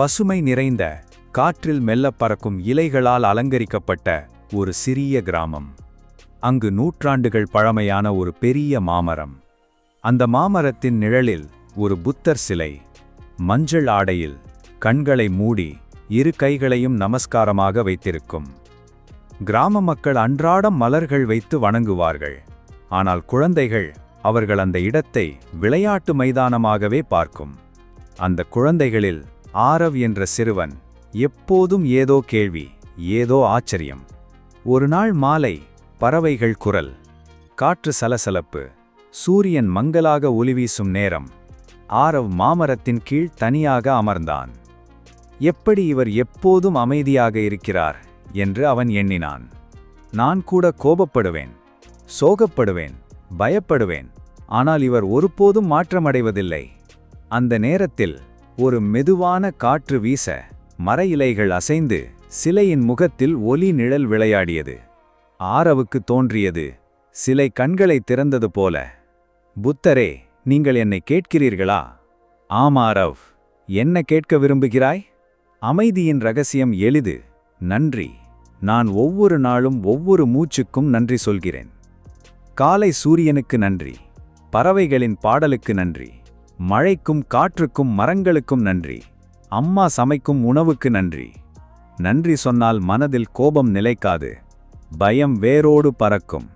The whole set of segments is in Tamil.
பசுமை நிறைந்த காற்றில் மெல்ல பறக்கும் இலைகளால் அலங்கரிக்கப்பட்ட ஒரு சிறிய கிராமம். அங்கு நூற்றாண்டுகள் பழமையான ஒரு பெரிய மாமரம். அந்த மாமரத்தின் நிழலில் ஒரு புத்தர் சிலை மஞ்சள் ஆடையில் கண்களை மூடி இரு கைகளையும் நமஸ்காரமாக வைத்திருக்கும். கிராம மக்கள் அன்றாடம் மலர்கள் வைத்து வணங்குவார்கள். ஆனால் குழந்தைகள் அவர்கள் அந்த இடத்தை விளையாட்டு மைதானமாகவே பார்க்கும். அந்த குழந்தைகளில் ஆரவ் என்ற சிறுவன். எப்போதும் ஏதோ கேள்வி ஏதோ ஆச்சரியம். ஒரு நாள் மாலை பறவைகள் குரல். காற்று சலசலப்பு. சூரியன் மங்கலாக ஒளி வீசும் நேரம். ஆரவ் மாமரத்தின் கீழ் தனியாக அமர்ந்தான். எப்படி இவர் எப்போதும் அமைதியாக இருக்கிறார்? என்று அவன் எண்ணினான். நான் கூட கோபப்படுவேன் சோகப்படுவேன் பயப்படுவேன். ஆனால் இவர் ஒருபோதும் மாற்றமடைவதில்லை. அந்த நேரத்தில் ஒரு மெதுவான காற்று வீச மர இலைகள் அசைந்து சிலையின் முகத்தில் ஒலி நிழல் விளையாடியது. ஆரவுக்கு தோன்றியது சிலை கண்களை திறந்தது போல. புத்தரே நீங்கள் என்னை கேட்கிறீர்களா? ஆம் ஆரவ். என்ன கேட்க விரும்புகிறாய்? அமைதியின் ரகசியம் எளிது. நன்றி. நான் ஒவ்வொரு நாளும் ஒவ்வொரு மூச்சுக்கும் நன்றி சொல்கிறேன். காலை சூரியனுக்கு நன்றி. பறவைகளின் பாடலுக்கு நன்றி. மழைக்கும் காற்றுக்கும் மரங்களுக்கும் நன்றி. அம்மா சமைக்கும் உணவுக்கு நன்றி. நன்றி சொன்னால் மனதில் கோபம் நிலைக்காது. பயம் வேரோடு பறக்கும்.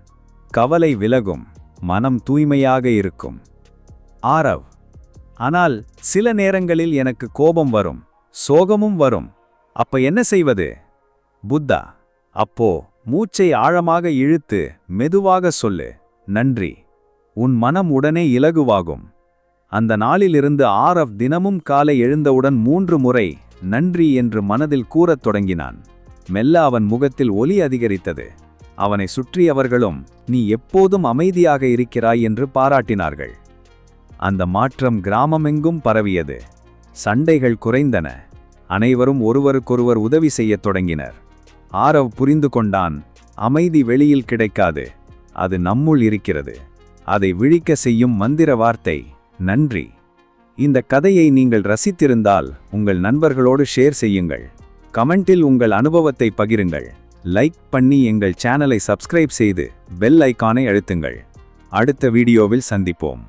கவலை விலகும். மனம் தூய்மையாக இருக்கும். ஆரவ். ஆனால் சில நேரங்களில் எனக்கு கோபம் வரும். சோகமும் வரும். அப்ப என்ன செய்வது? புத்தா. அப்போ மூச்சை ஆழமாக இழுத்து மெதுவாக சொல்லு. நன்றி. உன் மனம் உடனே இலகுவாகும். அந்த நாளிலிருந்து ஆரவ் தினமும் காலை எழுந்தவுடன் மூன்று முறை நன்றி என்று மனதில் கூறத் தொடங்கினான். மெல்ல அவன் முகத்தில் ஒலி அதிகரித்தது. அவனை சுற்றியவர்களும் நீ எப்போதும் அமைதியாக இருக்கிறாய் என்று பாராட்டினார்கள். அந்த மாற்றம் கிராமமெங்கும் பரவியது. சண்டைகள் குறைந்தன. அனைவரும் ஒருவருக்கொருவர் உதவி செய்யத் தொடங்கினர். ஆரவ் புரிந்து கொண்டான் அமைதி வெளியில் கிடைக்காது. அது நம்முள் இருக்கிறது. அதை விழிக்க செய்யும் மந்திர வார்த்தை நன்றி. இந்த கதையை நீங்கள் ரசித்திருந்தால் உங்கள் நண்பர்களோடு ஷேர் செய்யுங்கள். கமெண்டில் உங்கள் அனுபவத்தை பகிருங்கள். லைக் பண்ணி எங்கள் சேனலை சப்ஸ்கிரைப் செய்து பெல் ஐக்கானை அழுத்துங்கள். அடுத்த வீடியோவில் சந்திப்போம்.